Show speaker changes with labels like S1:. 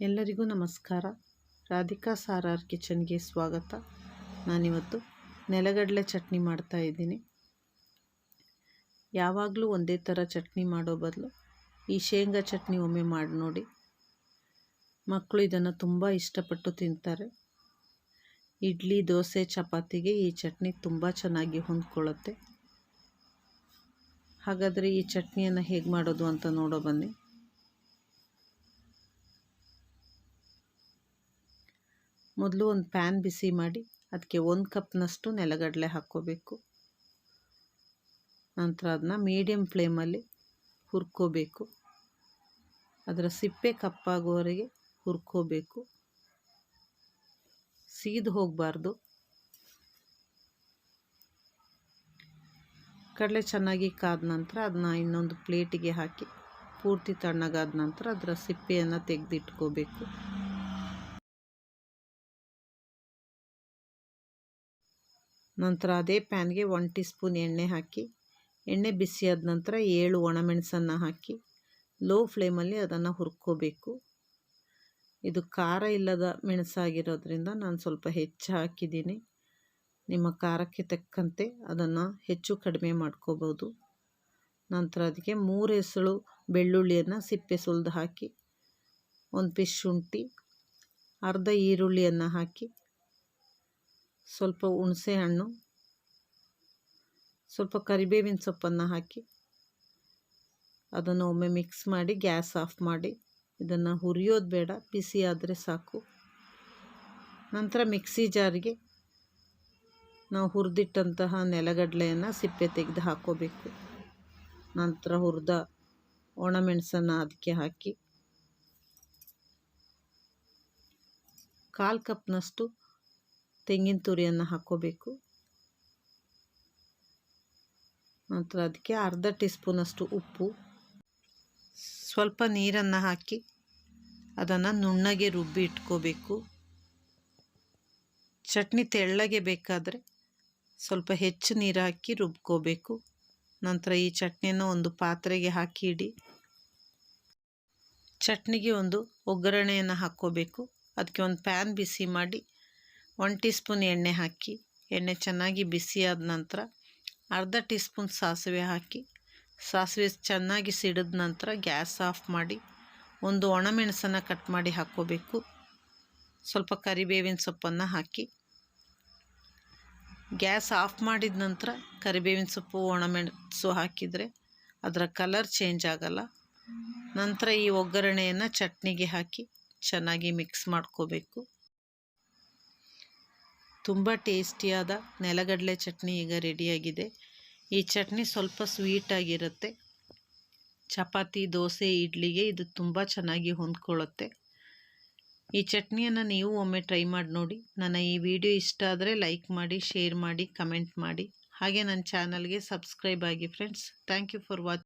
S1: ಎಲ್ಲರಿಗೂ ನಮಸ್ಕಾರ. ರಾಧಿಕಾ ಸಾರಾರ್ ಕಿಚನ್ಗೆ ಸ್ವಾಗತ. ನಾನಿವತ್ತು ನೆಲಗಡಲೆ ಚಟ್ನಿ ಮಾಡ್ತಾ ಇದ್ದೀನಿ. ಯಾವಾಗಲೂ ಒಂದೇ ಥರ ಚಟ್ನಿ ಮಾಡೋ ಬದಲು ಈ ಶೇಂಗಾ ಚಟ್ನಿ ಒಮ್ಮೆ ಮಾಡಿ ನೋಡಿ. ಮಕ್ಕಳು ಇದನ್ನು ತುಂಬ ಇಷ್ಟಪಟ್ಟು ತಿಂತಾರೆ. ಇಡ್ಲಿ, ದೋಸೆ, ಚಪಾತಿಗೆ ಈ ಚಟ್ನಿ ತುಂಬ ಚೆನ್ನಾಗಿ ಹೊಂದ್ಕೊಳ್ಳುತ್ತೆ. ಹಾಗಾದರೆ ಈ ಚಟ್ನಿಯನ್ನು ಹೇಗೆ ಮಾಡೋದು ಅಂತ ನೋಡೋ ಬನ್ನಿ. ಮೊದಲು ಒಂದು ಪ್ಯಾನ್ ಬಿಸಿ ಮಾಡಿ ಅದಕ್ಕೆ ಒಂದು ಕಪ್ನಷ್ಟು ನೆಲಗಡಲೆ ಹಾಕ್ಕೋಬೇಕು. ನಂತರ ಅದನ್ನ ಮೀಡಿಯಮ್ ಫ್ಲೇಮಲ್ಲಿ ಹುರ್ಕೋಬೇಕು. ಅದರ ಸಿಪ್ಪೆ ಕಪ್ಪಾಗುವವರೆಗೆ ಹುರ್ಕೋಬೇಕು. ಸೀದು ಹೋಗಬಾರ್ದು. ಕಡಲೆ ಚೆನ್ನಾಗಿ ಕಾದ ನಂತರ ಅದನ್ನ ಇನ್ನೊಂದು ಪ್ಲೇಟಿಗೆ ಹಾಕಿ, ಪೂರ್ತಿ ತಣ್ಣಗಾದ ನಂತರ ಅದರ ಸಿಪ್ಪೆಯನ್ನು ತೆಗೆದಿಟ್ಕೋಬೇಕು. ನಂತರ ಅದೇ ಪ್ಯಾನ್ಗೆ ಒನ್ ಟೀ ಸ್ಪೂನ್ ಎಣ್ಣೆ ಹಾಕಿ, ಎಣ್ಣೆ ಬಿಸಿಯಾದ ನಂತರ ಏಳು ಒಣಮೆಣಸನ್ನು ಹಾಕಿ, ಲೋ ಫ್ಲೇಮಲ್ಲಿ ಅದನ್ನು ಹುರ್ಕೋಬೇಕು. ಇದು ಖಾರ ಇಲ್ಲದ ಮೆಣಸಾಗಿರೋದ್ರಿಂದ ನಾನು ಸ್ವಲ್ಪ ಹೆಚ್ಚು ಹಾಕಿದ್ದೀನಿ. ನಿಮ್ಮ ಖಾರಕ್ಕೆ ತಕ್ಕಂತೆ ಅದನ್ನು ಹೆಚ್ಚು ಕಡಿಮೆ ಮಾಡ್ಕೋಬೋದು. ನಂತರ ಅದಕ್ಕೆ ಮೂರು ಹೆಸಳು ಬೆಳ್ಳುಳ್ಳಿಯನ್ನು ಸಿಪ್ಪೆ ಸುಲಿದು ಹಾಕಿ, ಒಂದು ಪೀಸ್ ಶುಂಠಿ, ಅರ್ಧ ಈರುಳ್ಳಿಯನ್ನು ಹಾಕಿ ಸ್ವಲ್ಪ ಹುಣಸೆ ಹಣ್ಣು ಸ್ವಲ್ಪ ಕರಿಬೇವಿನ ಸೊಪ್ಪನ್ನು ಹಾಕಿ ಅದನ್ನು ಒಮ್ಮೆ ಮಿಕ್ಸ್ ಮಾಡಿ, ಗ್ಯಾಸ್ ಆಫ್ ಮಾಡಿ, ಇದನ್ನು ಹುರಿಯೋದು ಬೇಡ, ಬಿಸಿ ಆದರೆ ಸಾಕು. ನಂತರ ಮಿಕ್ಸಿ ಜಾರಿಗೆ ನಾವು ಹುರಿದಿಟ್ಟಂತಹ ನೆಲಗಡಲೆಯನ್ನು ಸಿಪ್ಪೆ ತೆಗೆದು ಹಾಕೋಬೇಕು. ನಂತರ ಹುರಿದ ಒಣಮೆಣಸನ್ನು ಅದಕ್ಕೆ ಹಾಕಿ, ಕಾಲು ಕಪ್ನಷ್ಟು ತೆಂಗಿನ ತುರಿಯನ್ನು ಹಾಕ್ಕೋಬೇಕು. ನಂತರ ಅದಕ್ಕೆ ಅರ್ಧ ಟೀ ಸ್ಪೂನಷ್ಟು ಉಪ್ಪು. ಸ್ವಲ್ಪ ನೀರನ್ನು ಹಾಕಿ ಅದನ್ನು ನುಣ್ಣಗೆ ರುಬ್ಬಿ ಇಟ್ಕೋಬೇಕು. ಚಟ್ನಿ ತೆಳ್ಳಗೆ ಬೇಕಾದರೆ ಸ್ವಲ್ಪ ಹೆಚ್ಚು ನೀರು ಹಾಕಿ ರುಬ್ಕೋಬೇಕು. ನಂತರ ಈ ಚಟ್ನಿಯನ್ನು ಒಂದು ಪಾತ್ರೆಗೆ ಹಾಕಿ ಇಡಿ ಚಟ್ನಿಗೆ ಒಂದು ಒಗ್ಗರಣೆಯನ್ನು ಹಾಕ್ಕೋಬೇಕು. ಅದಕ್ಕೆ ಒಂದು ಪ್ಯಾನ್ ಬಿಸಿ ಮಾಡಿ ಒನ್ ಟೀ ಸ್ಪೂನ್ ಎಣ್ಣೆ ಹಾಕಿ, ಎಣ್ಣೆ ಚೆನ್ನಾಗಿ ಬಿಸಿಯಾದ ನಂತರ ಅರ್ಧ ಟೀ ಸ್ಪೂನ್ ಸಾಸಿವೆ ಹಾಕಿ, ಸಾಸಿವೆ ಚೆನ್ನಾಗಿ ಸಿಡಿದ ನಂತರ ಗ್ಯಾಸ್ ಆಫ್ ಮಾಡಿ, ಒಂದು ಒಣಮೆಣಸನ್ನು ಕಟ್ ಮಾಡಿ ಹಾಕ್ಕೋಬೇಕು. ಸ್ವಲ್ಪ ಕರಿಬೇವಿನ ಸೊಪ್ಪನ್ನು ಹಾಕಿ. ಗ್ಯಾಸ್ ಆಫ್ ಮಾಡಿದ ನಂತರ ಕರಿಬೇವಿನ ಸೊಪ್ಪು, ಒಣಮೆಣಸು ಹಾಕಿದರೆ ಅದರ ಕಲರ್ ಚೇಂಜ್ ಆಗಲ್ಲ. ನಂತರ ಈ ಒಗ್ಗರಣೆಯನ್ನು ಚಟ್ನಿಗೆ ಹಾಕಿ ಚೆನ್ನಾಗಿ ಮಿಕ್ಸ್ ಮಾಡ್ಕೋಬೇಕು. ತುಂಬ ಟೇಸ್ಟಿಯಾದ ನೆಲಗಡಲೆ ಚಟ್ನಿ ಈಗ ರೆಡಿಯಾಗಿದೆ. ಈ ಚಟ್ನಿ ಸ್ವಲ್ಪ ಸ್ವೀಟಾಗಿರುತ್ತೆ ಚಪಾತಿ, ದೋಸೆ, ಇಡ್ಲಿಗೆ ಇದು ತುಂಬ ಚೆನ್ನಾಗಿ ಹೊಂದ್ಕೊಳ್ಳುತ್ತೆ. ಈ ಚಟ್ನಿಯನ್ನು ನೀವು ಒಮ್ಮೆ ಟ್ರೈ ಮಾಡಿ ನೋಡಿ. ನನ್ನ ಈ ವಿಡಿಯೋ ಇಷ್ಟ ಆದರೆ ಲೈಕ್ ಮಾಡಿ, ಶೇರ್ ಮಾಡಿ, ಕಮೆಂಟ್ ಮಾಡಿ. ಹಾಗೆ ನನ್ನ ಚಾನಲ್ಗೆ ಸಬ್ಸ್ಕ್ರೈಬ್ ಆಗಿ friends. Thank you for watch